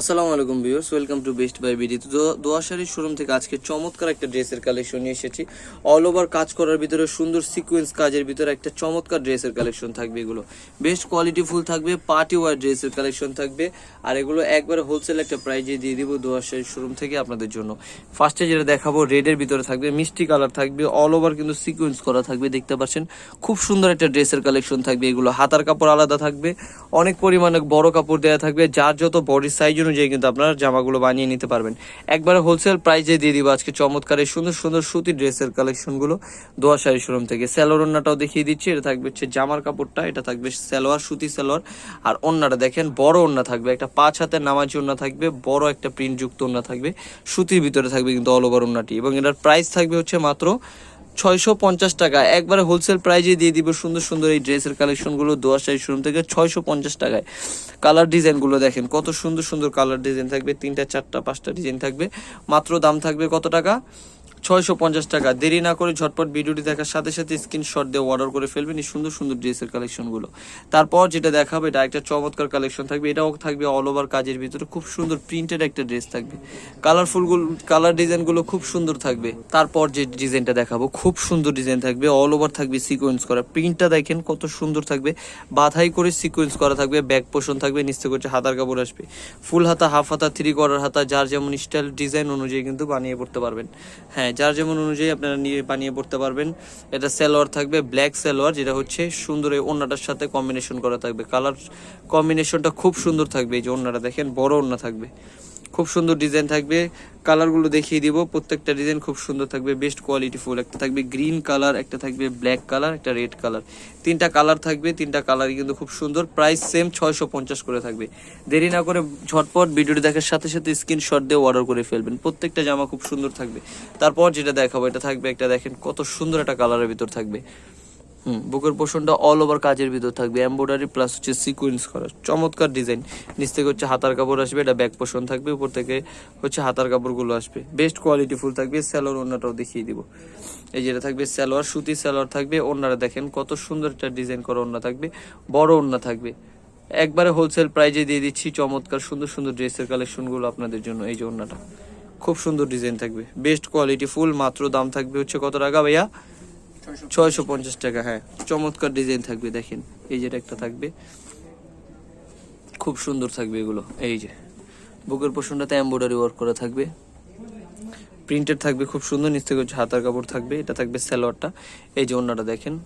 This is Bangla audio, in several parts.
আসসালামু আলাইকুম viewers, welcome to best buy BD. তো দোয়াশারি শোরুম থেকে আজকে চমৎকার একটা ড্রেসের কালেকশন নিয়ে এসেছি। অল ওভার কাজ করার ভিতরে সুন্দর সিকোয়েন্স কাজের ভিতরে একটা চমৎকার ড্রেসের কালেকশন থাকবে এগুলো। বেস্ট কোয়ালিটি ফুল থাকবে পার্টি ওয়ার ড্রেসের কালেকশন থাকবে। আর এগুলো একবারে হোলসেল একটা প্রাইজে দিয়ে দিব দোয়াশারি শোরুম থেকে আপনাদের জন্য। ফার্স্টে যেটা দেখাবো রেডের ভিতরে থাকবে, মিষ্টি কালার থাকবে অল ওভার কিন্তু সিকোয়েন্স করা থাকবে, দেখতে পাচ্ছেন। খুব সুন্দর একটা ড্রেসের কালেকশন থাকবে এগুলো। হাতার কাপড় আলাদা থাকবে, অনেক পরিমাণে বড় কাপড় দেওয়া থাকবে, যার যত বডির সাইজ অনুযায়ী কিন্তু আপনারা জামাগুলো বানিয়ে নিতে পারবেন। একবারে হোলসেল প্রাইজে দিয়ে দিব আজকে চমৎকার এই সুন্দর সুন্দর সুতি ড্রেসের কালেকশনগুলো দোয়া শাড়ি শোরুম থেকে। স্যালোর ওন্নাটাও দেখিয়ে দিচ্ছি, এটা থাকবে হচ্ছে জামার কাপড়টা, এটা থাকবে সালোয়ার, সুতি সালোয়ার। আর ওন্নাটা দেখেন, বড় ওন্না থাকবে, একটা পাঁচ হাতের নামাজি ওন্না থাকবে, বড় একটা প্রিন্ট যুক্ত ওন্না থাকবে। সুতির ভিতরে থাকবে কিন্তু অল ওভার ওন্নাটি এবং এটার প্রাইস থাকবে হচ্ছে মাত্র ছয়শো পঞ্চাশ টাকা। একবারে হোলসেল প্রাইজে দিয়ে দিব সুন্দর সুন্দর এই ড্রেসের কালেকশনগুলো দোয়া সাইজ শোরুম থেকে ছয়শো পঞ্চাশ টাকায়। কালার ডিজাইনগুলো দেখেন, কত সুন্দর সুন্দর কালার ডিজাইন থাকবে, তিনটা, চারটা, পাঁচটা ডিজাইন থাকবে। মাত্র দাম থাকবে কত টাকা? ছয়শো পঞ্চাশ টাকা। দেরি না করে ঝটপট ভিডিওটি দেখার সাথে সাথে স্ক্রিনশট দিয়ে অর্ডার করে ফেলবেন এই সুন্দর সুন্দর ড্রেসের কালেকশনগুলো তারপর যেটা দেখাবে, এটা একটা চমৎকার কালেকশন থাকবে। এটাও থাকবে অল ওভার কাজের ভিতরে। খুব সুন্দর প্রিন্টেড একটা ড্রেস থাকবে। কালারফুলগুলো কালার ডিজাইনগুলো খুব সুন্দর থাকবে। তারপর যে ডিজাইনটা দেখাবো, খুব সুন্দর ডিজাইন থাকবে। অল ওভার থাকবে সিকোয়েন্স করা। প্রিন্টটা দেখেন কত সুন্দর থাকবে। বাধাই করে সিকোয়েন্স করা থাকবে। ব্যাক পোষণ থাকবে, নিচে করছে হাতার কাপড় আসবে। ফুল হাতা হাফ হাতা থ্রি করার হাতা, যার যেমন স্টাইল ডিজাইন অনুযায়ী কিন্তু বানিয়ে পড়তে পারবেন। হ্যাঁ যার যেমন অনুযায়ী আপনারা নিয়ে বানিয়ে পড়তে পারবেন। এটা সালোয়ার থাকবে, ব্ল্যাক সালোয়ার, যেটা হচ্ছে সুন্দর এই ওন্নাটার সাথে কম্বিনেশন করা থাকবে। কালার কম্বিনেশনটা খুব সুন্দর থাকবে, এই যে ওন্নাটা দেখেন, বড় ওন্না থাকবে। খুব সুন্দর ডিজাইন থাকবে। কালারগুলো দেখিয়ে দিব। প্রত্যেকটা ডিজাইন খুব সুন্দর থাকবে। Best quality full. একটা থাকবে গ্রিন কালার একটা থাকবে ব্ল্যাক কালার একটা রেড কালার তিনটা কালার থাকবে। তিনটা কালারই কিন্তু খুব সুন্দর। প্রাইস সেম ছয়শো পঞ্চাশ করে থাকবে। দেরি না করে ঝটপট ভিডিওটি দেখার সাথে সাথে স্ক্রিনশট দিয়ে অর্ডার করে ফেলবেন। প্রত্যেকটা জামা খুব সুন্দর থাকবে। তারপর যেটা দেখাবো, এটা থাকবে একটা দেখেন কত সুন্দর একটা কালারের ভিতর থাকবে। হুম, বুকের পোষণটা অল ওভার কাজের ভিতর থাকবে। এমব্রয়ডারি প্লাস হচ্ছে সিকোয়েন্স করা চমৎকার ডিজাইন নিচ থেকে হচ্ছে হাতার কাপড় আসবে, এটা ব্যাক পোষণ থাকবে, উপর থেকে হচ্ছে হাতার কাপড়গুলো আসবে। বেস্ট কোয়ালিটি ফুল থাকবে স্যালোর ওনাটাও দেখিয়ে দিব। এই যেটা থাকবে স্যালোয়ার সুতি স্যালোয়ার থাকবে, ওনারা দেখেন কত সুন্দর একটা ডিজাইন করা ওনা থাকবে, বড় ওনা থাকবে। একবারে হোলসেল প্রাইজে দিয়ে দিচ্ছি, চমৎকার, সুন্দর সুন্দর ড্রেসের কালেকশনগুলো আপনাদের জন্য এই যে ওনাটা। খুব সুন্দর ডিজাইন থাকবে। বেস্ট কোয়ালিটি ফুল, মাত্র দাম থাকবে হচ্ছে কত টাকা ভাইয়া? ছয়শো পঞ্চাশ টাকা হ্যাঁ। চমৎকার ডিজাইন থাকবে, দেখেন। এই যেটা একটা থাকবে। খুব সুন্দর থাকবে এগুলো। এই যে, বুকের পোষণটাতে এম্ব্রয়ডারি ওয়ার্ক করা থাকবে। প্রিন্টেড থাকবে, খুব সুন্দর নিচ থেকে হাতার কাপড় থাকবে। এটা থাকবে স্যালোয়ারটা এই যে অন্যটা দেখেন।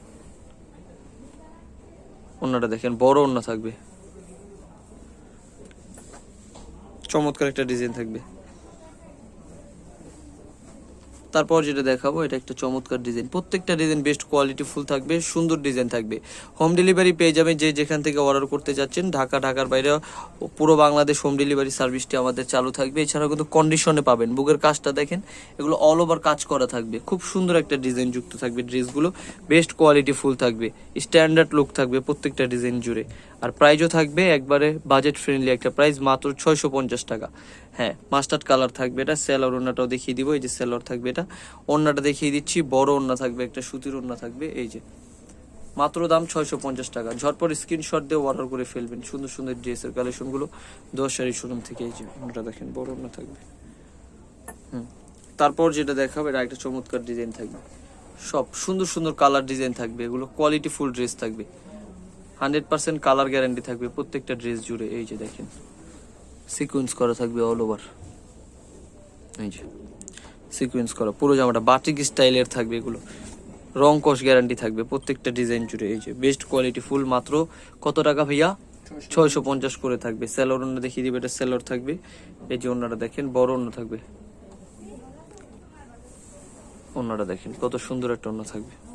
অন্যটা দেখেন, বড় অন্য থাকবে। চমৎকার একটা ডিজাইন থাকবে। তারপর যেটা দেখাবো, এটা একটা চমৎকার ডিজাইন প্রত্যেকটা ডিজাইন বেস্ট কোয়ালিটি ফুল থাকবে, সুন্দর ডিজাইন থাকবে। হোম ডেলিভারি পেয়ে যাবেন যে যেখান থেকে অর্ডার করতে যাচ্ছেন, ঢাকা, ঢাকার বাইরে পুরো বাংলাদেশ হোম ডেলিভারি সার্ভিসটি আমাদের চালু থাকবে। এছাড়াও কিন্তু কন্ডিশনে পাবেন। বুকের কাজটা দেখেন, এগুলো অল ওভার কাজ করা থাকবে। খুব সুন্দর একটা ডিজাইন যুক্ত থাকবে ড্রেসগুলো বেস্ট কোয়ালিটি ফুল থাকবে। স্ট্যান্ডার্ড লুক থাকবে প্রত্যেকটা ডিজাইন জুড়ে। আর প্রাইজও থাকবে একবারে বাজেট ফ্রেন্ডলি একটা প্রাইস মাত্র ছয়শো পঞ্চাশ টাকা। হ্যাঁ মাস্টার্ড কালার থাকবে এটা সেলার ওন্নাটাও দেখিয়ে দিব, এই যে সেলার থাকবে এটা। ওন্নাটা দেখিয়ে দিচ্ছি, বড় ওন্না থাকবে, একটা সুতির ওন্না থাকবে, এই যে। মাত্র দাম ছয়শো পঞ্চাশ টাকা। ঝটপট স্ক্রিনশট দিয়ে অর্ডার করে ফেলবেন, সুন্দর সুন্দর ড্রেসের কালেকশনগুলো দশ শাড়ি শোরুম থেকে এই যে ওন্নাটা দেখেন, বড় ওন্না থাকবে। হুম, তারপর যেটা দেখাবে, এটা একটা চমৎকার ডিজাইন থাকবে। সব সুন্দর সুন্দর কালার ডিজাইন থাকবে, এগুলো কোয়ালিটি ফুল ড্রেস থাকবে। হান্ড্রেড পার্সেন্ট কালার গ্যারান্টি থাকবে প্রত্যেকটা ড্রেস জুড়ে, এই যে দেখেন। সিকোয়েন্স করা থাকবে অল ওভার এই যে সিকোয়েন্স করা। পুরো জামাটা বাটিক স্টাইলের থাকবে এগুলো। রং কস গ্যারান্টি থাকবে প্রত্যেকটা ডিজাইন জুড়ে। এই যে বেস্ট কোয়ালিটি ফুল মাত্র কত টাকা ভাইয়া? ছয়শো পঞ্চাশ। করে থাকবে। সেলর অন্য দেখিয়ে দিবে এটা সেলর থাকবে। এই যে অন্যটা দেখেন বড় অন্য থাকবে। অন্যটা দেখেন কত সুন্দর একটা অন্য থাকবে।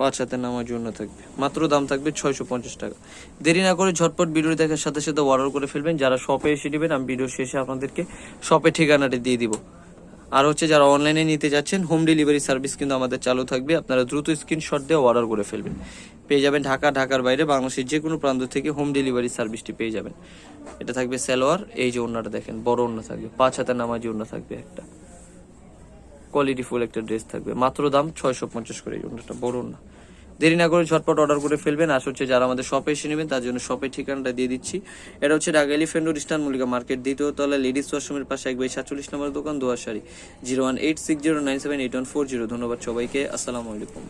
পাঁচ হাতে নামার জন্য থাকবে। মাত্র দাম থাকবে ছয়শো পঞ্চাশ টাকা। দেরি না করে ঝটপট ভিডিও দেখার সাথে সাথে অর্ডার করে ফেলবেন। যারা শপে এসে নেবেন, আমি ভিডিও শেষে আপনাদেরকে শপে ঠিকানাটি দিয়ে দিব। আর হচ্ছে যারা অনলাইনে নিতে যাচ্ছেন হোম ডেলিভারি সার্ভিস কিন্তু আমাদের চালু থাকবে। আপনারা দ্রুত স্ক্রিনশট দিয়ে অর্ডার করে ফেলবেন। পেয়ে যাবেন ঢাকা, ঢাকার বাইরে বাংলাদেশের যে কোনো প্রান্ত থেকে হোম ডেলিভারি সার্ভিসটি পেয়ে যাবেন। এটা থাকবে সালোয়ার, এই যে ওন্নাটা দেখেন, বড় ওন্না থাকবে। পাঁচ হাতে নামাজি ওন্না থাকবে একটা। কোয়ালিটি ফুল একটা ড্রেস থাকবে। মাত্র দাম ছয়শো পঞ্চাশ করে এই বড় না। দেরি না করে ঝটপট অর্ডার করে ফেলবেন। আর হচ্ছে যারা আমাদের শপে এসে নেবেন, তার জন্য শপের ঠিকানাটা দিয়ে দিচ্ছি। এটা হচ্ছে Dhaka elephant eastern Mallika market, দ্বিতীয় তলা লেডিস ওয়াশরুমের পাশে এক বাই সাতচল্লিশ নম্বর দোকান Doyashari zero one eight six zero nine seven eight one four zero. ধন্যবাদ সবাইকে। আসসালামু আলাইকুম।